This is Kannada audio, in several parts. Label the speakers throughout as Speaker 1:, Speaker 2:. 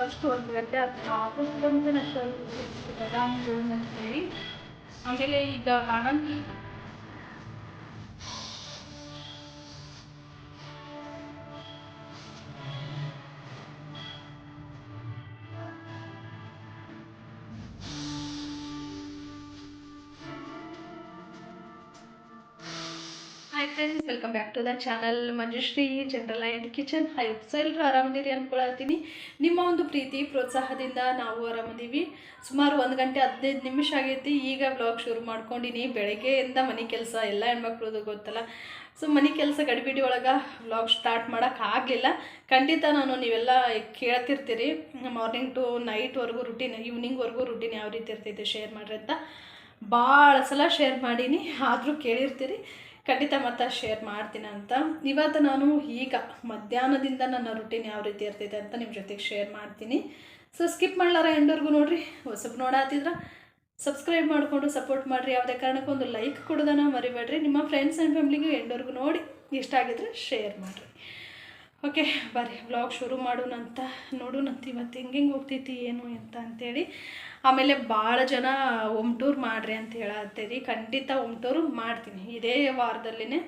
Speaker 1: ಫಸ್ಟ್ ಒಂದು ಗಂಟೆ ನಷ್ಟ ಬಂದು ಅಂತೇಳಿ ಆಮೇಲೆ ಈಗ friends welcome back to the channel Manjushree general and kitchen hypes ಎಲ್ಲರೂ ಆರಾಮದಿರಿ ಅಂದ್ಕೊಳ್ತೀನಿ ನಿಮ್ಮ ಒಂದು ಪ್ರೀತಿ, ಪ್ರೋತ್ಸಾಹದಿಂದ ನಾವು ಆರಾಮದೀವಿ ಸುಮಾರು ಒಂದು ಗಂಟೆ ಹದಿನೈದು ನಿಮಿಷ ಆಗೈತಿ. ಈಗ ಬ್ಲಾಗ್ ಶುರು ಮಾಡ್ಕೊಂಡಿನಿ. ಬೆಳಗ್ಗೆಯಿಂದ ಮನೆ ಕೆಲಸ ಎಲ್ಲ ಹೆಣ್ಮಕ್ಳದು ಗೊತ್ತಲ್ಲ. ಸೊ ಮನೆ ಕೆಲಸ ಗಡಿಬಿಡಿ ಒಳಗೆ ವ್ಲಾಗ್ ಸ್ಟಾರ್ಟ್ ಮಾಡೋಕ್ಕಾಗಲಿಲ್ಲ ಖಂಡಿತ ನಾನು ನೀವೆಲ್ಲ ಕೇಳ್ತಿರ್ತೀರಿ. ಮಾರ್ನಿಂಗ್ ಟು ನೈಟ್ವರೆಗೂ ರುಟೀನ್ ಈವ್ನಿಂಗ್ವರೆಗೂ ರುಟೀನ್ ಯಾವ ರೀತಿ ಇರ್ತೈತೆ ಶೇರ್ ಮಾಡ್ರಿ ಅಂತ. ಭಾಳ ಸಲ ಶೇರ್ ಮಾಡೀನಿ. ಆದರೂ ಕೇಳಿರ್ತೀರಿ. ಖಂಡಿತ ಮತ್ತೆ ಶೇರ್ ಮಾಡ್ತೀನಿ ಅಂತ. ಇವತ್ತು ನಾನು ಈಗ ಮಧ್ಯಾಹ್ನದಿಂದ ನನ್ನ ರುಟೀನ್ ಯಾವ ರೀತಿ ಇರ್ತೈತೆ ಅಂತ ನಿಮ್ಮ ಜೊತೆಗೆ ಶೇರ್ ಮಾಡ್ತೀನಿ. ಸೊ ಸ್ಕಿಪ್ ಮಾಡ್ಲಾರ ಎಂಡೋರ್ಗು ನೋಡಿರಿ. ಹೊಸಬ್ ನೋಡಾತಿದ್ರ ಸಬ್ಸ್ಕ್ರೈಬ್ ಮಾಡಿಕೊಂಡು ಸಪೋರ್ಟ್ ಮಾಡಿರಿ. ಯಾವುದೇ ಕಾರಣಕ್ಕೂ ಒಂದು ಲೈಕ್ ಕೊಡೋದನ್ನ ಮರಿಬೇಡ್ರಿ. ನಿಮ್ಮ ಫ್ರೆಂಡ್ಸ್ ಆ್ಯಂಡ್ ಫ್ಯಾಮ್ಲಿಗೂ ಎಂಡೋರ್ಗು ನೋಡಿ ಇಷ್ಟ ಆಗಿದ್ರೆ ಶೇರ್ ಮಾಡಿರಿ. ಓಕೆ, ಬರ್ರಿ ವ್ಲಾಗ್ ಶುರು ಮಾಡೋಣಂತ ನೋಡೋಣಂತ ಇವತ್ತು ಹೆಂಗೆ ಹೆಂಗೆ ಹೋಗ್ತೈತಿ, ಏನು ಅಂತ ಅಂತೇಳಿ. ಆಮೇಲೆ ಭಾಳ ಜನ ಹೋಮ್ ಟೂರ್ ಮಾಡ್ರಿ ಅಂತ ಹೇಳತ್ತೀರಿ. ಖಂಡಿತ ಹೋಮ್ ಟೂರ್ ಮಾಡ್ತೀನಿ. ಇದೇ ವಾರದಲ್ಲೇ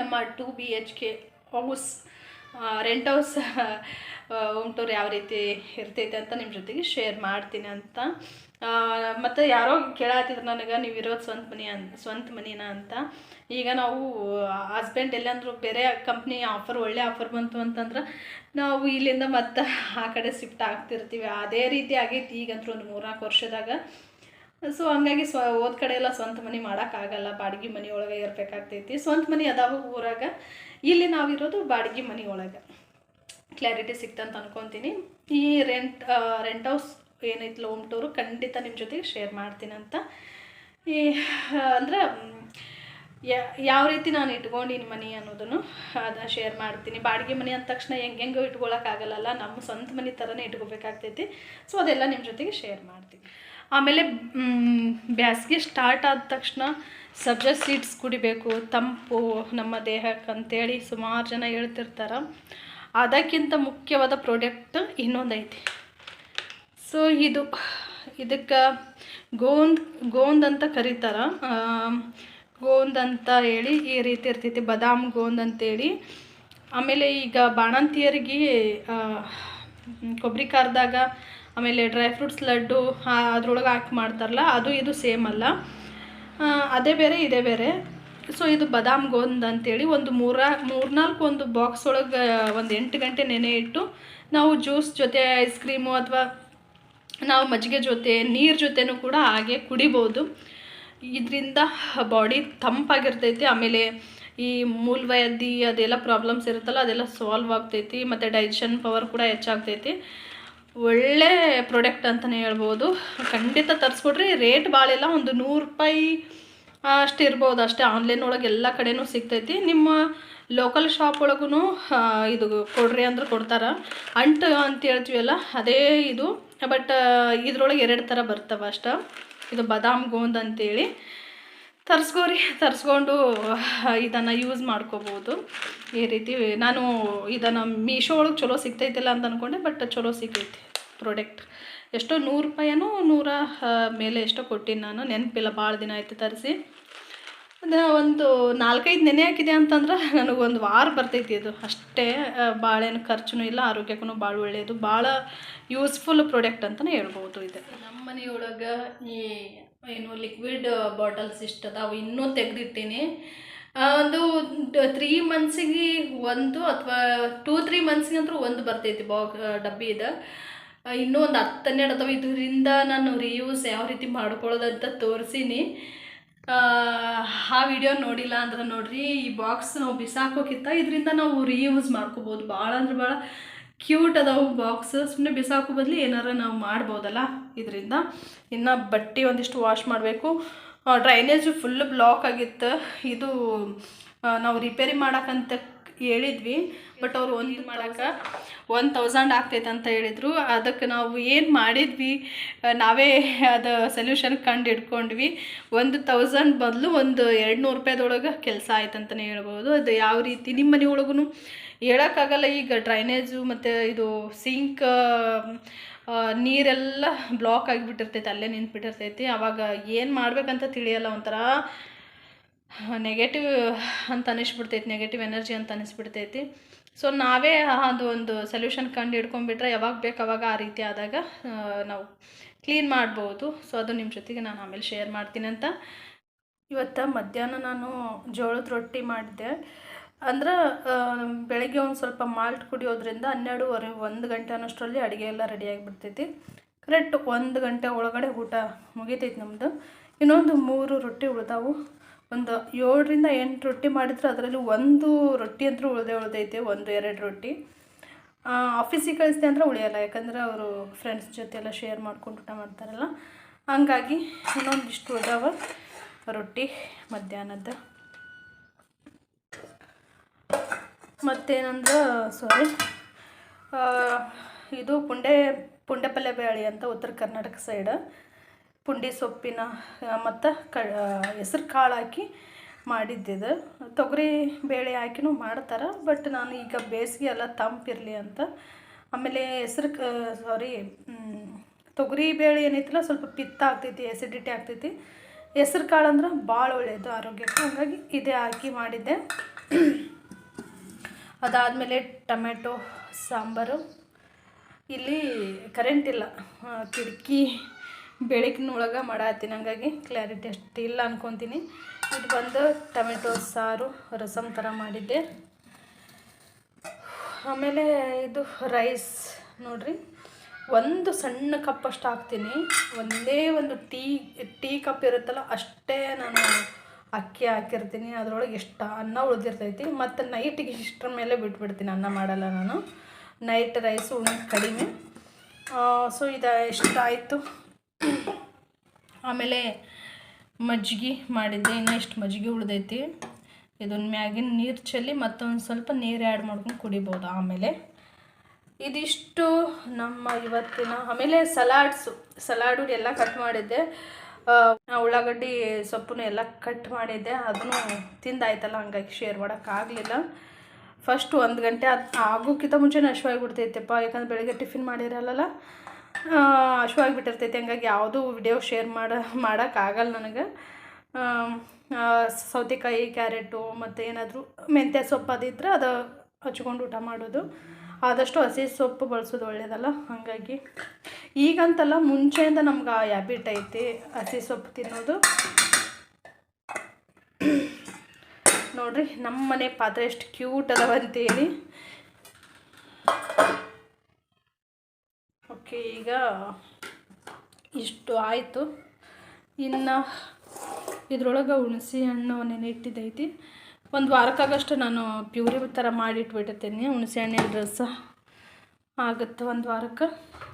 Speaker 1: ನಮ್ಮ two B H K house rent house home tour ಯಾವ ರೀತಿ ಇರ್ತೈತೆ ಅಂತ ನಿಮ್ಮ ಜೊತೆಗೆ ಶೇರ್ ಮಾಡ್ತೀನಿ ಅಂತ. ಮತ್ತು ಯಾರೋ ಕೇಳಾತಿದ್ರು ನನಗೆ, ನೀವು ಇರೋದು ಸ್ವಂತ ಮನೆ ಅನ್, ಸ್ವಂತ ಮನೆನ ಅಂತ. ಈಗ ನಾವು ಹಸ್ಬೆಂಡ್ ಎಲ್ಲಂದ್ರೂ ಬೇರೆ ಕಂಪ್ನಿ ಆಫರ್ ಒಳ್ಳೆ ಆಫರ್ ಬಂತು ಅಂತಂದ್ರೆ ನಾವು ಇಲ್ಲಿಂದ ಮತ್ತೆ ಆ ಕಡೆ ಶಿಫ್ಟ್ ಆಗ್ತಿರ್ತೀವಿ. ಅದೇ ರೀತಿ ಆಗೈತಿ ಈಗಂತೂ ಒಂದು ಮೂರ್ನಾಲ್ಕು ವರ್ಷದಾಗ. ಸೊ ಹಂಗಾಗಿ ಸ್ವ ಓದ್ ಕಡೆ ಎಲ್ಲ ಸ್ವಂತ ಮನೆ ಮಾಡೋಕ್ಕಾಗಲ್ಲ ಬಾಡಿಗೆ ಮನೆ ಒಳಗೆ ಇರಬೇಕಾಗ್ತೈತಿ. ಸ್ವಂತ ಮನೆ ಅದಾವ ಊರಾಗ. ಇಲ್ಲಿ ನಾವಿರೋದು ಬಾಡಿಗೆ ಮನೆ ಒಳಗೆ. ಕ್ಲಾರಿಟಿ ಸಿಕ್ತಂತ ಅನ್ಕೊತೀನಿ. ಈ ರೆಂಟ್ ರೆಂಟ್ ಹೌಸ್ ಏನೈತಿ ಹೋಮ್ ಟೂರು ಖಂಡಿತ ನಿಮ್ಮ ಜೊತೆಗೆ ಶೇರ್ ಮಾಡ್ತೀನಿ ಅಂತ. ಈ, ಅಂದ್ರೆ ಯಾವ ರೀತಿ ನಾನು ಇಟ್ಕೊಂಡಿನಿ ಮನೆ ಅನ್ನೋದನ್ನು ಅದನ್ನ ಶೇರ್ ಮಾಡ್ತೀನಿ. ಬಾಡಿಗೆ ಮನೆ ಅಂದ ತಕ್ಷಣ ಹೆಂಗೆ ಹೆಂಗೋ ಇಟ್ಕೊಳಕ್ಕಾಗಲ್ಲ ನಮ್ಮ ಸ್ವಂತ ಮನೆ ಥರನೇ ಇಟ್ಕೋಬೇಕಾಗ್ತೈತಿ. ಸೊ ಅದೆಲ್ಲ ನಿಮ್ಮ ಜೊತೆಗೆ ಶೇರ್ ಮಾಡ್ತೀನಿ. ಆಮೇಲೆ ಬ್ಯಾಸಿಗೆ ಸ್ಟಾರ್ಟ್ ಆದ ತಕ್ಷಣ ಸಬ್ಜಾ ಸೀಡ್ಸ್ ಕುಡಿಬೇಕು, ತಂಪು, ನಮ್ಮ ದೇಹಕ್ಕೆ ಅಂತೇಳಿ ಸುಮಾರು ಜನ ಹೇಳ್ತಿರ್ತಾರೆ. ಅದಕ್ಕಿಂತ ಮುಖ್ಯವಾದ ಪ್ರಾಡಕ್ಟ್ ಇನ್ನೊಂದೈತಿ. ಸೊ ಇದು, ಇದಕ್ಕೆ ಗೋಂದ್ ಗೋಂದ್ ಅಂತ ಕರೀತಾರ. ಗೋಂದ್ ಅಂತ ಹೇಳಿ ಈ ರೀತಿ ಇರ್ತೈತಿ, ಬದಾಮ್ ಗೋಂದ್ ಅಂತೇಳಿ ಆಮೇಲೆ ಈಗ ಬಾಣಂತಿಯರಿಗೆ ಕೊಬ್ಬರಿ ಖಾರದಾಗ ಆಮೇಲೆ ಡ್ರೈ ಫ್ರೂಟ್ಸ್ ಲಡ್ಡು ಅದ್ರೊಳಗೆ ಹಾಕಿ ಮಾಡ್ತಾರಲ್ಲ, ಅದು ಇದು ಸೇಮ್ ಅಲ್ಲ. ಅದೇ ಬೇರೆ, ಇದೇ ಬೇರೆ. ಸೊ ಇದು ಬಾದಾಮ್ ಗೋಂದ್ ಅಂತೇಳಿ ಒಂದು ಮೂರ, ಮೂರ್ನಾಲ್ಕು ಒಂದು ಬಾಕ್ಸ್ ಒಳಗೆ, ಒಂದು ಎಂಟು ಗಂಟೆ ನೆನೆ ಇಟ್ಟು ನಾವು ಜ್ಯೂಸ್ ಜೊತೆ ಐಸ್ ಕ್ರೀಮು ಅಥವಾ ನಾವು ಮಜ್ಜಿಗೆ ಜೊತೆ, ನೀರು ಜೊತೆನೂ ಕೂಡ ಹಾಗೆ ಕುಡಿಬೋದು. ಇದರಿಂದ ಬಾಡಿ ತಂಪಾಗಿರ್ತೈತಿ, ಆಮೇಲೆ ಈ ಮೂಲವ್ಯಾಧಿ ಅದೆಲ್ಲ ಪ್ರಾಬ್ಲಮ್ಸ್ ಇರುತ್ತಲ್ಲ, ಅದೆಲ್ಲ ಸಾಲ್ವ್ ಆಗ್ತೈತಿ, ಮತ್ತು ಡೈಜೆಷನ್ ಪವರ್ ಕೂಡ ಹೆಚ್ಚಾಗ್ತೈತಿ. ಒಳ್ಳೆ ಪ್ರಾಡಕ್ಟ್ ಅಂತಲೇ ಹೇಳ್ಬೋದು. ಖಂಡಿತ ತರಿಸ್ಕೊಡ್ರಿ ರೇಟ್ ಭಾಳ ಇಲ್ಲ ಒಂದು ನೂರು ರೂಪಾಯಿ ಅಷ್ಟು ಇರ್ಬೋದು, ಅಷ್ಟೇ ಆನ್ಲೈನ್ ಒಳಗೆ ಎಲ್ಲ ಕಡೆನೂ ಸಿಗ್ತೈತಿ. ನಿಮ್ಮ ಲೋಕಲ್ ಶಾಪ್ ಒಳಗೂ ಇದು ಕೊಡ್ರಿ ಅಂದ್ರೆ ಕೊಡ್ತಾರೆ. ಅಂಟು ಅಂತ ಹೇಳ್ತೀವಲ್ಲ, ಅದೇ ಇದು. ಬಟ್ ಇದ್ರೊಳಗೆ ಎರಡು ಥರ ಬರ್ತವೆ ಅಷ್ಟ. ಇದು ಬದಾಮ್ ಗೋಂದ್ ಅಂತೇಳಿ. ತರಿಸ್ಕೋರಿ, ತರಿಸ್ಕೊಂಡು ಇದನ್ನು ಯೂಸ್ ಮಾಡ್ಕೋಬೋದು. ಈ ರೀತಿ, ನಾನು ಇದನ್ನು ಮೀಶೋ ಒಳಗೆ ಚಲೋ ಸಿಗ್ತೈತಿಲ್ಲ ಅಂತ ಅಂದ್ಕೊಂಡೆ ಬಟ್ ಚಲೋ ಸಿಗ್ತೈತಿ ಪ್ರಾಡಕ್ಟ್ ಎಷ್ಟೋ ನೂರು ರೂಪಾಯಿನೋ ನೂರ ಮೇಲೆ ಎಷ್ಟೋ ಕೊಟ್ಟಿನಿ ನಾನು, ನೆನಪಿಲ್ಲ ಭಾಳ ದಿನ ಆಯಿತು ತರಿಸಿ. ಅದು ಒಂದು ನಾಲ್ಕೈದು ನೆನೆ ಹಾಕಿದೆ ಅಂತಂದ್ರೆ ನನಗೊಂದು ವಾರ ಬರ್ತೈತಿ ಅದು. ಅಷ್ಟೇ ಭಾಳೇನು ಖರ್ಚು ಇಲ್ಲ ಆರೋಗ್ಯಕ್ಕೂ ಭಾಳ ಒಳ್ಳೆಯದು ಭಾಳ ಯೂಸ್ಫುಲ್ ಪ್ರಾಡಕ್ಟ್ ಅಂತಲೇ ಹೇಳ್ಬೋದು ಇದು. ನಮ್ಮ ಮನೆಯೊಳಗೆ ಈ, ಏನು ಲಿಕ್ವಿಡ್ ಬಾಟಲ್ಸ್ ಇಷ್ಟು ಅದಾವು ಇನ್ನೂ ತೆಗೆದಿಟ್ಟೀನಿ. ಒಂದು ತ್ರೀ ಮಂತ್ಸಿಗೆ ಒಂದು ಅಥವಾ ಟೂ, ತ್ರೀ ಮಂತ್ಸಿಗೆ ಅಂತೂ ಒಂದು ಬರ್ತೈತಿ ಬಾ ಡಬ್ಬಿ ಇದು ಇನ್ನೂ ಒಂದು ಹತ್ತು ಅಥವಾ ಇದರಿಂದ ನಾನು ರಿಯೂಸ್ ಯಾವ ರೀತಿ ಮಾಡ್ಕೊಳ್ಳೋದಂತ ತೋರಿಸೀನಿ. ಆ ವಿಡಿಯೋ ನೋಡಿಲ್ಲ ಅಂದ್ರೆ ನೋಡ್ರಿ, ಈ ಬಾಕ್ಸ್ ನಾವು ಬಿಸಾಕೋಕ್ಕಿಂತ ಇದರಿಂದ ನಾವು ರಿಯೂಸ್ ಮಾಡ್ಕೋಬೋದು. ಭಾಳ ಅಂದ್ರೆ ಭಾಳ ಕ್ಯೂಟ್ ಅದಾವು ಬಾಕ್ಸ್ ಸುಮ್ಮನೆ ಬಿಸಾಕೋ ಬದಲು ಏನಾರ ನಾವು ಮಾಡ್ಬೋದಲ್ಲ ಇದರಿಂದ. ಇನ್ನು ಬಟ್ಟೆ ಒಂದಿಷ್ಟು ವಾಶ್ ಮಾಡಬೇಕು. ಡ್ರೈನೇಜು ಫುಲ್ ಬ್ಲಾಕ್ ಆಗಿತ್ತು. ಇದು ನಾವು ರಿಪೇರಿ ಮಾಡೋಕ್ಕಂತ ಹೇಳಿದ್ವಿ ಬಟ್ ಅವ್ರು ಒಂದು ಮಾಡೋಕೆ ಒನ್ ತೌಸಂಡ್ ಆಗ್ತೈತೆ ಅಂತ ಹೇಳಿದರು. ಅದಕ್ಕೆ ನಾವು ಏನು ಮಾಡಿದ್ವಿ ನಾವೇ ಅದು ಸೊಲ್ಯೂಷನ್ ಕಂಡು ಹಿಡ್ಕೊಂಡ್ವಿ. ಒಂದು ತೌಸಂಡ್ ಬದಲು ಒಂದು ಎರಡು ನೂರು ರೂಪಾಯಿದೊಳಗೆ ಕೆಲಸ ಆಯ್ತು ಅಂತಲೇ ಹೇಳ್ಬೋದು. ಅದು ಯಾವ ರೀತಿ ನಿಮ್ಮ ಮನೆ ಒಳಗೂ ಹೇಳೋಕ್ಕಾಗಲ್ಲ ಈಗ ಡ್ರೈನೇಜು ಮತ್ತು ಇದು ಸಿಂಕ್ ನೀರೆಲ್ಲ ಬ್ಲಾಕ್ ಆಗಿಬಿಟ್ಟಿರ್ತೈತೆ ಅಲ್ಲೇ ನಿಂತ್ಬಿಟ್ಟಿರ್ತೈತಿ. ಅವಾಗ ಏನು ಮಾಡ್ಬೇಕಂತ ತಿಳಿಯಲ್ಲ ಒಂಥರ. ನೆಗೆಟಿವ್ ಅಂತ ಅನಿಸ್ಬಿಡ್ತೈತಿ ನೆಗೆಟಿವ್ ಎನರ್ಜಿ ಅಂತ ಅನಿಸ್ಬಿಡ್ತೈತಿ. ಸೊ ನಾವೇ ಅದು ಒಂದು ಸೊಲ್ಯೂಷನ್ ಕಂಡು ಹಿಡ್ಕೊಂಡ್ಬಿಟ್ರೆ ಯಾವಾಗ ಬೇಕು ಅವಾಗ ಆ ರೀತಿ ಆದಾಗ ನಾವು ಕ್ಲೀನ್ ಮಾಡ್ಬೋದು. ಸೊ ಅದು ನಿಮ್ಮ ಜೊತೆಗೆ ನಾನು ಆಮೇಲೆ ಶೇರ್ ಮಾಡ್ತೀನಿ ಅಂತ. ಇವತ್ತು ಮಧ್ಯಾಹ್ನ ನಾನು ಜೋಳದ ರೊಟ್ಟಿ ಮಾಡಿದ್ದೆ. ಅಂದ್ರೆ ಬೆಳಗ್ಗೆ ಒಂದು ಸ್ವಲ್ಪ ಮಾಲ್ಟ್ ಕುಡಿಯೋದ್ರಿಂದ ಹನ್ನೆರಡೂವರೆ, ಒಂದು ಗಂಟೆ ಅನ್ನೋಷ್ಟರಲ್ಲಿ ಅಡುಗೆ ಎಲ್ಲ ರೆಡಿ ಆಗಿಬಿಡ್ತೈತಿ. ಕರೆಕ್ಟ್ ಒಂದು ಗಂಟೆ ಒಳಗಡೆ ಊಟ ಮುಗಿತೈತಿ ನಮ್ಮದು ಇನ್ನೊಂದು ಮೂರು ರೊಟ್ಟಿ ಉಳ್ದಾವು. ಒಂದು ಏಳರಿಂದ ಎಂಟು ರೊಟ್ಟಿ ಮಾಡಿದ್ರೆ, ಅದರಲ್ಲಿ ಒಂದು ರೊಟ್ಟಿ ಅಂತೂ ಉಳಿದೇ ಉಳಿದೈತೆ, ಒಂದು ಎರಡು ರೊಟ್ಟಿ. ಆಫೀಸಿಗೆ ಕಳಿಸ್ದೆ ಅಂದರೆ ಉಳಿಯಲ್ಲ, ಯಾಕಂದ್ರೆ ಅವರು ಫ್ರೆಂಡ್ಸ್ ಜೊತೆ ಎಲ್ಲ ಶೇರ್ ಮಾಡ್ಕೊಂಡು ಊಟ ಮಾಡ್ತಾರಲ್ಲ. ಹಂಗಾಗಿ ಇನ್ನೊಂದಿಷ್ಟು ಉಳ್ದಾವ ರೊಟ್ಟಿ ಮಧ್ಯಾಹ್ನದ. ಮತ್ತೇನಂದ್ರೆ ಸಾರಿ ಇದು ಪುಂಡೆ ಪುಂಡೆ ಪಲ್ಯ ಬೇಳೆ ಅಂತ ಉತ್ತರ ಕರ್ನಾಟಕ ಸೈಡ್ ಪುಂಡಿ ಸೊಪ್ಪಿನ ಮತ್ತು ಕ ಹೆಸ್ರು ಕಾಳು ಹಾಕಿ ಮಾಡಿದ್ದಿದ್ದು ತೊಗರಿ ಬೇಳೆ ಹಾಕಿನೂ ಮಾಡ್ತಾರೆ, ಬಟ್ ನಾನು ಈಗ ಬೇಸಿಗೆ ಎಲ್ಲ ತಂಪಿರಲಿ ಅಂತ. ಆಮೇಲೆ ಹೆಸ್ರು ಸಾರಿ ತೊಗರಿ ಬೇಳೆ ಏನೈತಿಲ್ಲ ಸ್ವಲ್ಪ ಪಿತ್ತ ಆಗ್ತೈತಿ ಎಸಿಡಿಟಿ ಆಗ್ತೈತಿ. ಹೆಸ್ರು ಕಾಳು ಅಂದ್ರೆ ಭಾಳ ಒಳ್ಳೆಯದು ಆರೋಗ್ಯಕ್ಕೆ, ಹಾಗಾಗಿ ಇದೇ ಹಾಕಿ ಮಾಡಿದ್ದೆ. ಅದಾದಮೇಲೆ ಟೊಮೆಟೊ ಸಾಂಬಾರು. ಇಲ್ಲಿ ಕರೆಂಟ್ ಇಲ್ಲ ಕಿಟಕಿ ಬೆಳಕಿನೊಳಗೆ ಮಾಡತ್ತೀನಿ. ಹಂಗಾಗಿ ಕ್ಲಾರಿಟಿ ಅಷ್ಟು ಇಲ್ಲ ಅನ್ಕೊತೀನಿ. ಇದು ಬಂದು ಟೊಮೆಟೊ, ಸಾರು ರಸಮ್ ಥರ ಮಾಡಿದ್ದೆ. ಆಮೇಲೆ ಇದು ರೈಸ್ ನೋಡಿರಿ. ಒಂದು ಸಣ್ಣ ಕಪ್ಪಷ್ಟು ಹಾಕ್ತೀನಿ. ಒಂದೇ ಒಂದು ಟೀ ಟೀ ಕಪ್ ಇರುತ್ತಲ್ಲ ಅಷ್ಟೇ ನಾನು ಅಕ್ಕಿ ಹಾಕಿರ್ತೀನಿ. ಅದರೊಳಗೆ ಎಷ್ಟು ಅನ್ನ ಉಳಿದಿರ್ತೈತಿ. ಮತ್ತು ನೈಟಿಗೆ ಇಷ್ಟರ ಮೇಲೆ ಬಿಟ್ಬಿಡ್ತೀನಿ ಅನ್ನ ಮಾಡಲ್ಲ ನಾನು. ನೈಟ್ ರೈಸು ಕಡಿಮೆ. ಸೊ ಇದು ಎಷ್ಟಾಯಿತು ಆಮೇಲೆ ಮಜ್ಜಿಗೆ ಮಾಡಿದ್ದೆ, ಇನ್ನೂ ಇಷ್ಟು ಮಜ್ಜಿಗೆ ಉಳ್ದೈತಿ. ಇದನ್ನ ಮ್ಯಾಗಿನ ನೀರು ಚೆಲ್ಲಿ ಮತ್ತೊಂದು ಸ್ವಲ್ಪ ನೀರು ಆ್ಯಡ್ ಮಾಡ್ಕೊಂಡು ಕುಡಿಬೋದು ಆಮೇಲೆ. ಇದಿಷ್ಟು ನಮ್ಮ ಇವತ್ತಿನ, ಆಮೇಲೆ ಸಲಾಡ್ಸು ಸಲಾಡು ಎಲ್ಲ ಕಟ್ ಮಾಡಿದ್ದೆ. ಉಳ್ಳಾಗಡ್ಡಿ ಸೊಪ್ಪನ್ನು ಎಲ್ಲ ಕಟ್ ಮಾಡಿದ್ದೆ. ಅದನ್ನು ತಿಂದಾಯ್ತಲ್ಲ, ಹಂಗಾಗಿ ಶೇರ್ ಮಾಡೋಕ್ಕಾಗಲಿಲ್ಲ ಫಸ್ಟ್ ಒಂದು ಗಂಟೆ ಅದು ಆಗೋಕ್ಕಿಂತ ಮುಂಚೆ ನಶವಾಗಿ ಬಿಡ್ತೈತೆಪ್ಪ, ಯಾಕಂದ್ರೆ ಬೆಳಗ್ಗೆ ಟಿಫಿನ್ ಮಾಡಿರಲ್ಲ ಹಶ್ವಾಗಿಬಿಟ್ಟಿರ್ತೈತೆ ಹಂಗಾಗಿ ಯಾವುದೂ ವಿಡಿಯೋ ಶೇರ್ ಮಾಡ, ಮಾಡೋಕ್ಕಾಗಲ್ಲ ನನಗೆ. ಸೌತೆಕಾಯಿ, ಕ್ಯಾರೆಟು ಮತ್ತು ಏನಾದರೂ ಮೆಂತ್ಯ ಸೊಪ್ಪು ಅದಿದ್ರೆ ಅದು ಹಚ್ಕೊಂಡು ಊಟ ಮಾಡೋದು. ಆದಷ್ಟು ಹಸಿ ಸೊಪ್ಪು ಬಳಸೋದು ಒಳ್ಳೆಯದಲ್ಲ ಹಾಗಾಗಿ ಈಗಂತಲ್ಲ ಮುಂಚೆಯಿಂದ ನಮ್ಗೆ ಆ ಹ್ಯಾಬಿಟ್ ಐತಿ ಹಸಿ ಸೊಪ್ಪು ತಿನ್ನೋದು. ನೋಡ್ರಿ ನಮ್ಮ ಮನೆ ಪಾತ್ರೆ ಎಷ್ಟು ಕ್ಯೂಟ್ ಅದಾವ ಓಕೆ, ಈಗ ಇಷ್ಟು ಆಯಿತು. ಇನ್ನು ಇದ್ರೊಳಗೆ ಹುಣಸೆ ಹಣ್ಣು ನೆನೆಯಿಟ್ಟಿದ್ದೈತಿ ಒಂದು ವಾರಕ್ಕಾಗಷ್ಟು ನಾನು ಪ್ಯೂರಿ ಥರ ಮಾಡಿಟ್ಬಿಟ್ಟಿರ್ತೀನಿ. ಹುಣಸೆ ಹಣ್ಣಿನ ರಸ ಆಗುತ್ತೆ ಒಂದು ವಾರಕ್ಕೆ.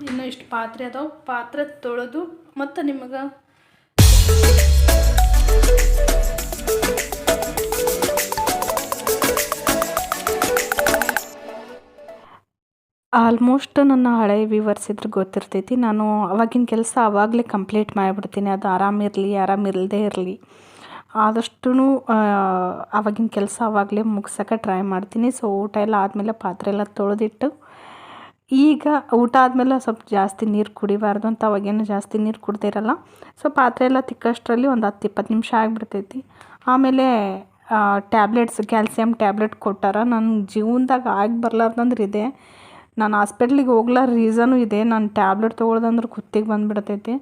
Speaker 1: ಇನ್ನು ಇಷ್ಟು ಪಾತ್ರೆ ಅದಾವೆ. ಪಾತ್ರೆ ತೊಳೆದು ಮತ್ತು ನಿಮಗೆ
Speaker 2: ಆಲ್ಮೋಸ್ಟ್ ನನ್ನ ಹಳೆ ವ್ಯೂವರ್ಸ್ ಇದ್ರೆ ಗೊತ್ತಿರ್ತೈತಿ. ನಾನು ಅವಾಗಿನ ಕೆಲಸ ಆವಾಗಲೇ ಕಂಪ್ಲೀಟ್ ಮಾಡಿಬಿಡ್ತೀನಿ. ಅದು ಆರಾಮಿರಲಿ ಆರಾಮಿಲ್ಲದೆ ಇರಲಿ. ಆದಷ್ಟು ಅವಾಗಿನ ಕೆಲಸ ಆವಾಗಲೇ ಮುಗ್ಸೋಕೆ ಟ್ರೈ ಮಾಡ್ತೀನಿ. ಸೊ ಊಟ ಎಲ್ಲ ಆದಮೇಲೆ ಪಾತ್ರೆ ಎಲ್ಲ ತೊಳೆದಿಟ್ಟು, ಈಗ ಊಟ ಆದಮೇಲೆ ಸ್ವಲ್ಪ ಜಾಸ್ತಿ ನೀರು ಕುಡಿಬಾರ್ದು ಅಂತ ಅವಾಗೇನು ಜಾಸ್ತಿ ನೀರು ಕುಡ್ದಿರಲ್ಲ ಸೊ ಪಾತ್ರೆ ಎಲ್ಲ ತಿಕ್ಕಷ್ಟರಲ್ಲಿ ಒಂದು ಹತ್ತು ಇಪ್ಪತ್ತು ನಿಮಿಷ ಆಗಿಬಿಡ್ತೈತಿ. ಆಮೇಲೆ ಟ್ಯಾಬ್ಲೆಟ್ಸ್ ಕ್ಯಾಲ್ಸಿಯಂ ಟ್ಯಾಬ್ಲೆಟ್ ಕೊಟ್ಟಾರ. ನನ್ನ ಜೀವನದಾಗ ಆಗಿ ಬರಲಾರ್ದಂದ್ರೆ ಇದೆ. ನಾನು ಹಾಸ್ಪಿಟ್ಲಿಗೆ ಹೋಗ್ಲಾರ ರೀಸನು ಇದೆ. ನಾನು ಟ್ಯಾಬ್ಲೆಟ್ ತೊಗೊಳ್ದಂದ್ರೆ ಕುತ್ತಿಗೆ ಬಂದುಬಿಡ್ತೈತಿ.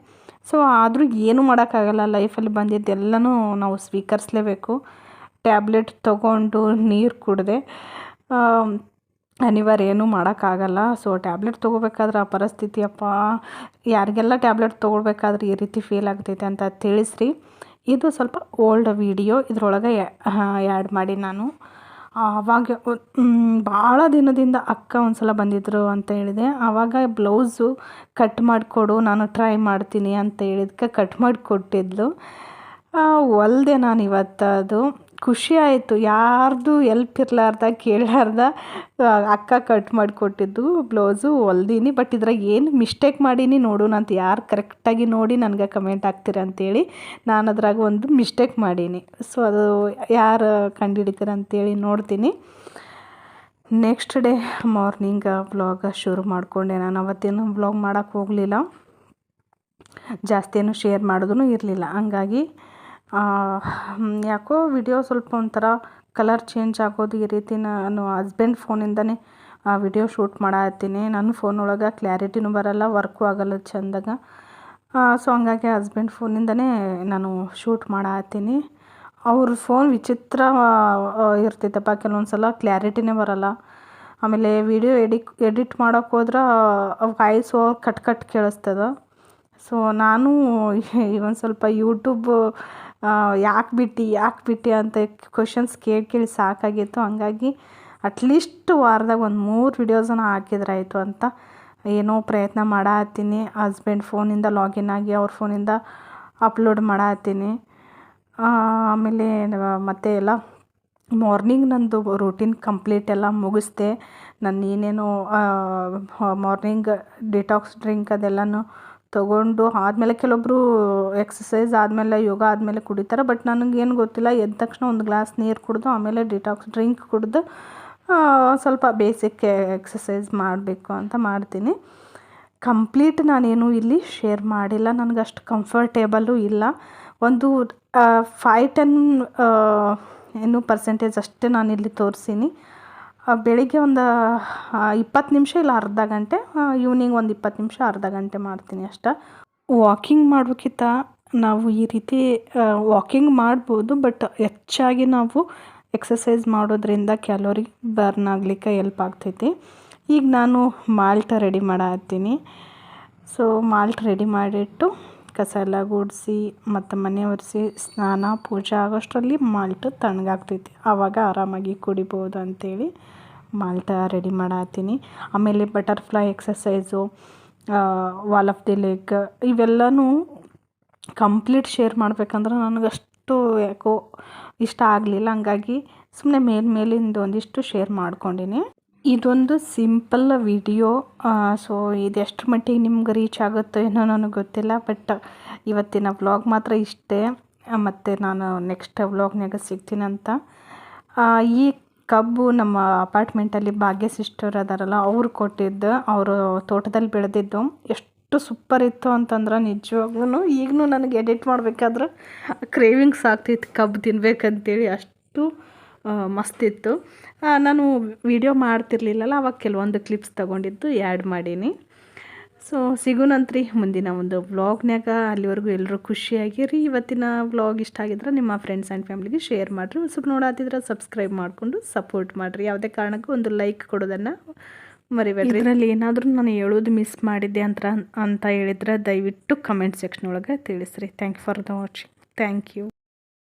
Speaker 2: ಸೊ ಆದರೂ ಏನು ಮಾಡೋಕ್ಕಾಗಲ್ಲ. ಲೈಫಲ್ಲಿ ಬಂದಿದ್ದೆಲ್ಲನೂ ನಾವು ಸ್ವೀಕರಿಸಲೇಬೇಕು. ಟ್ಯಾಬ್ಲೆಟ್ ತೊಗೊಂಡು ನೀರು ಕುಡಿದೆ ಅನಿವಾರ್ಯ ಏನೂ ಮಾಡೋಕ್ಕಾಗಲ್ಲ. ಸೊ ಟ್ಯಾಬ್ಲೆಟ್ ತೊಗೋಬೇಕಾದ್ರೆ ಆ ಪರಿಸ್ಥಿತಿ ಅಪ್ಪ. ಯಾರಿಗೆಲ್ಲ ಟ್ಯಾಬ್ಲೆಟ್ ತೊಗೊಳ್ಬೇಕಾದ್ರೆ ಈ ರೀತಿ ಫೀಲ್ ಆಗ್ತೈತೆ ಅಂತ ತಿಳಿಸ್ರಿ. ಇದು ಸ್ವಲ್ಪ ಓಲ್ಡ್ ವಿಡಿಯೋ ಇದರೊಳಗೆ ಆ್ಯಡ್ ಮಾಡಿ ನಾನು. ಆವಾಗ ಭಾಳ ದಿನದಿಂದ ಅಕ್ಕ ಒಂದು ಸಲ ಬಂದಿದ್ದರು ಅಂತ ಹೇಳಿದೆ. ಆವಾಗ ಬ್ಲೌಸು ಕಟ್ ಮಾಡಿಕೊಡು, ನಾನು ಟ್ರೈ ಮಾಡ್ತೀನಿ ಅಂತ ಹೇಳಿದ್ಕೆ ಕಟ್ ಮಾಡಿ ಕೊಟ್ಟಿದ್ಲು ಹೊಲ್ದೆ ನಾನು ಇವತ್ತು ಅದು ಖುಷಿ ಆಯಿತು. ಯಾರ್ದು ಎಲ್ಪ್ ಇರಲಾರ್ದ, ಕೇಳಲಾರ್ದ ಅಕ್ಕ ಕಟ್ ಮಾಡಿಕೊಟ್ಟಿದ್ದು ಬ್ಲೌಸು ಹೊಲ್ದೀನಿ ಬಟ್ ಇದ್ರಾಗ ಏನು ಮಿಸ್ಟೇಕ್ ಮಾಡೀನಿ ನೋಡೋಣ ಅಂತ ಯಾರು ಕರೆಕ್ಟಾಗಿ ನೋಡಿ ನನಗೆ ಕಮೆಂಟ್ ಹಾಕ್ತೀರ ಅಂತೇಳಿ ನಾನು ಅದ್ರಾಗ ಒಂದು ಮಿಸ್ಟೇಕ್ ಮಾಡೀನಿ. ಸೊ ಅದು ಯಾರು ಕಂಡುಹಿಡಿತೀರ ಅಂತೇಳಿ ನೋಡ್ತೀನಿ. ನೆಕ್ಸ್ಟ್ ಡೇ ಮಾರ್ನಿಂಗ್ ವ್ಲಾಗ್ ಶುರು ಮಾಡಿಕೊಂಡೆ ನಾನು. ಅವತ್ತೇನು ವ್ಲಾಗ್ ಮಾಡೋಕ್ಕೆ ಹೋಗಲಿಲ್ಲ. ಜಾಸ್ತಿ ಏನು ಶೇರ್ ಮಾಡೋದೂ ಇರಲಿಲ್ಲ. ಹಂಗಾಗಿ ಯಾಕೋ ವಿಡಿಯೋ ಸ್ವಲ್ಪ ಒಂಥರ ಕಲರ್ ಚೇಂಜ್ ಆಗೋದು ಈ ರೀತಿ ನಾನು ಹಸ್ಬೆಂಡ್ ಫೋನಿಂದನೇ ವಿಡಿಯೋ ಶೂಟ್ ಮಾಡತ್ತೀನಿ. ನನ್ನ ಫೋನ್ ಒಳಗೆ ಕ್ಲಾರಿಟಿನೂ ಬರಲ್ಲ ವರ್ಕು ಆಗಲ್ಲ ಚೆಂದಾಗ. ಸೊ ಹಂಗಾಗಿ ಹಸ್ಬೆಂಡ್ ಫೋನಿಂದನೇ ನಾನು ಶೂಟ್ ಮಾಡತ್ತೀನಿ. ಅವ್ರ ಫೋನ್ ವಿಚಿತ್ರ ಇರ್ತೈತಪ್ಪ ಕೆಲವೊಂದು ಸಲ ಕ್ಲಾರಿಟಿನೇ ಬರಲ್ಲ. ಆಮೇಲೆ ವಿಡಿಯೋ ಎಡಿಕ್ ಎಡಿಟ್ ಮಾಡೋಕೆ ಹೋದ್ರೆ ವಾಯ್ಸ್ ಓವರ್ ಕಟ್ ಕಟ್ ಕೇಳಿಸ್ತದ. ಸೊ ನಾನು ಈ ಒಂದು ಸ್ವಲ್ಪ ಯೂಟ್ಯೂಬ್ ಯಾಕೆ ಬಿಟ್ಟು ಯಾಕೆ ಬಿಟ್ಟು ಅಂತ ಕ್ವಶನ್ಸ್ ಕೇಳಿ ಕೇಳಿ ಸಾಕಾಗಿತ್ತು. ಹಂಗಾಗಿ ಅಟ್ಲೀಸ್ಟ್ ವಾರದಾಗ ಒಂದು ಮೂರು ವಿಡಿಯೋಸನ್ನ ಹಾಕಿದ್ರಾಯಿತು ಅಂತ ಏನೋ ಪ್ರಯತ್ನ ಮಾಡತ್ತೀನಿ. ಹಸ್ಬೆಂಡ್ ಫೋನಿಂದ ಲಾಗಿನ್ ಆಗಿ ಅವ್ರ ಫೋನಿಂದ ಅಪ್ಲೋಡ್ ಮಾಡತ್ತೀನಿ. ಆಮೇಲೆ ಮತ್ತೆ ಎಲ್ಲ ಮಾರ್ನಿಂಗ್ ನಂದು ರೂಟೀನ್ ಕಂಪ್ಲೀಟ್ ಎಲ್ಲ ಮುಗಿಸ್ದೆ. ನಾನು ಏನೇನೋ ಮಾರ್ನಿಂಗ್ ಡಿಟಾಕ್ಸ್ ಡ್ರಿಂಕ್ ಅದೆಲ್ಲನೂ ತೊಗೊಂಡು ಆದಮೇಲೆ ಕೆಲವೊಬ್ಬರು ಎಕ್ಸಸೈಸ್ ಆದಮೇಲೆ ಯೋಗ ಆದಮೇಲೆ ಕುಡಿತಾರೆ. ಬಟ್ ನನಗೇನು ಗೊತ್ತಿಲ್ಲ, ಎದ್ದ ತಕ್ಷಣ ಒಂದು ಗ್ಲಾಸ್ ನೀರು ಕುಡಿದು, ಆಮೇಲೆ ಡಿಟಾಕ್ಸ್ ಡ್ರಿಂಕ್ ಕುಡಿದು ಸ್ವಲ್ಪ ಬೇಸಿಕ್ ಎಕ್ಸಸೈಸ್ ಮಾಡಬೇಕು ಅಂತ ಮಾಡ್ತೀನಿ. ಕಂಪ್ಲೀಟ್ ನಾನೇನು ಇಲ್ಲಿ ಶೇರ್ ಮಾಡಿಲ್ಲ. ನನಗೆ ಅಷ್ಟು ಕಂಫರ್ಟೇಬಲ್ಲು ಇಲ್ಲ. ಒಂದು ಫೈ ಟೆನ್ ಏನು ಪರ್ಸೆಂಟೇಜ್ ಅಷ್ಟೇ ನಾನಿಲ್ಲಿ ತೋರಿಸೀನಿ. ಬೆಳಿಗ್ಗೆ ಒಂದು ಇಪ್ಪತ್ತು ನಿಮಿಷ ಇಲ್ಲ ಅರ್ಧ ಗಂಟೆ ಈವ್ನಿಂಗ್ ಒಂದು ಇಪ್ಪತ್ತು ನಿಮಿಷ ಅರ್ಧ ಗಂಟೆ ಮಾಡ್ತೀನಿ ಅಷ್ಟೆ. ವಾಕಿಂಗ್ ಮಾಡೋಕ್ಕಿಂತ ನಾವು ಈ ರೀತಿ ವಾಕಿಂಗ್ ಮಾಡ್ಬೋದು ಬಟ್ ಹೆಚ್ಚಾಗಿ ನಾವು ಎಕ್ಸಸೈಸ್ ಮಾಡೋದ್ರಿಂದ ಕ್ಯಾಲೋರಿ ಬರ್ನ್ ಆಗಲಿಕ್ಕೆ ಎಲ್ಪ್ ಆಗ್ತೈತಿ. ಈಗ ನಾನು ಮಾಲ್ಟ ರೆಡಿ ಮಾಡತ್ತೀನಿ. ಸೊ ಮಾಲ್ಟ್ ರೆಡಿ ಮಾಡಿಟ್ಟು ಕಸ ಎಲ್ಲ ಗುಡಿಸಿ ಮತ್ತು ಮನೆ ಒರೆಸಿ ಸ್ನಾನ, ಪೂಜೆ ಆಗೋಷ್ಟರಲ್ಲಿ ಮಾಲ್ಟ್ ತಣ್ಣಗಾಗ್ತೈತಿ. ಆವಾಗ ಆರಾಮಾಗಿ ಕುಡಿಬೋದು ಅಂಥೇಳಿ ಮಾಲ್ಟ ರೆಡಿ ಮಾಡತ್ತೀನಿ. ಆಮೇಲೆ butterfly exercise wall of the leg ಇವೆಲ್ಲನೂ ಕಂಪ್ಲೀಟ್ ಶೇರ್ ಮಾಡ್ಬೇಕಂದ್ರೆ ನನಗಷ್ಟು ಯಾಕೋ ಇಷ್ಟ ಆಗಲಿಲ್ಲ. ಹಂಗಾಗಿ ಸುಮ್ಮನೆ ಮೇಲೆ ಮೇಲಿಂದ ಒಂದಿಷ್ಟು ಶೇರ್ ಮಾಡ್ಕೊಂಡಿನಿ. ಇದೊಂದು ಸಿಂಪಲ್ ವಿಡಿಯೋ. ಸೊ, ಇದು ಎಷ್ಟರ ಮಟ್ಟಿಗೆ ನಿಮ್ಗೆ ರೀಚ್ ಆಗುತ್ತೋ ಏನೋ ನನಗೆ ಗೊತ್ತಿಲ್ಲ ಬಟ್ ಇವತ್ತಿನ ವ್ಲಾಗ್ ಮಾತ್ರ ಇಷ್ಟೇ. ಮತ್ತು ನಾನು ನೆಕ್ಸ್ಟ್ ವ್ಲಾಗ್ನಾಗ ಸಿಗ್ತೀನಂತ ಈ ಕಬ್ಬು ನಮ್ಮ ಅಪಾರ್ಟ್ಮೆಂಟಲ್ಲಿ ಭಾಗ್ಯ ಸಿಸ್ಟರ್ ಅದಾರಲ್ಲ, ಅವ್ರು ಕೊಟ್ಟಿದ್ದು, ಅವರು ತೋಟದಲ್ಲಿ ಬೆಳೆದಿದ್ದು. ಎಷ್ಟು ಸೂಪರ್ ಇತ್ತು ಅಂತಂದ್ರೆ ನಿಜವಾಗ್ಲೂ ಈಗಲೂ ನನಗೆ ಎಡಿಟ್ ಮಾಡಬೇಕಾದ್ರೆ ಕ್ರೇವಿಂಗ್ಸ್ ಆಗ್ತಿತ್ತು ಕಬ್ಬು ತಿನ್ಬೇಕಂತೇಳಿ. ಅಷ್ಟು ಮಸ್ತಿತ್ತು ನಾನು ವಿಡಿಯೋ ಮಾಡ್ತಿರ್ಲಿಲ್ಲಲ್ಲ, ಅವಾಗ ಕೆಲವೊಂದು ಕ್ಲಿಪ್ಸ್ ತೊಗೊಂಡಿದ್ದು ಆ್ಯಡ್ ಮಾಡೀನಿ. ಸೊ ಸಿಗುನಂತ್ರಿ ಮುಂದಿನ ಒಂದು ವ್ಲಾಗ್ನಾಗ ಅಲ್ಲಿವರೆಗೂ ಎಲ್ಲರೂ ಖುಷಿಯಾಗಿರಿ. ಇವತ್ತಿನ ವ್ಲಾಗ್ ಇಷ್ಟ ಆಗಿದ್ರೆ ನಿಮ್ಮ ಫ್ರೆಂಡ್ಸ್ ಆ್ಯಂಡ್ ಫ್ಯಾಮ್ಲಿಗೆ ಶೇರ್ ಮಾಡಿರಿ. ಸ್ವಲ್ಪ ನೋಡಾತಿದ್ರೆ ಸಬ್ಸ್ಕ್ರೈಬ್ ಮಾಡಿಕೊಂಡು ಸಪೋರ್ಟ್ ಮಾಡಿರಿ. ಯಾವುದೇ ಕಾರಣಕ್ಕೂ ಒಂದು ಲೈಕ್ ಕೊಡೋದನ್ನು ಮರಿಬೇಡ್ರಿ. ಇದರಲ್ಲಿ ಏನಾದರೂ ನಾನು ಹೇಳೋದು ಮಿಸ್ ಮಾಡಿದ್ದೆ ಅಂತ ಅಂತ ಹೇಳಿದ್ರೆ ದಯವಿಟ್ಟು ಕಮೆಂಟ್ ಸೆಕ್ಷನ್ ಒಳಗೆ ತಿಳಿಸ್ರಿ. Thank you for the watching thank you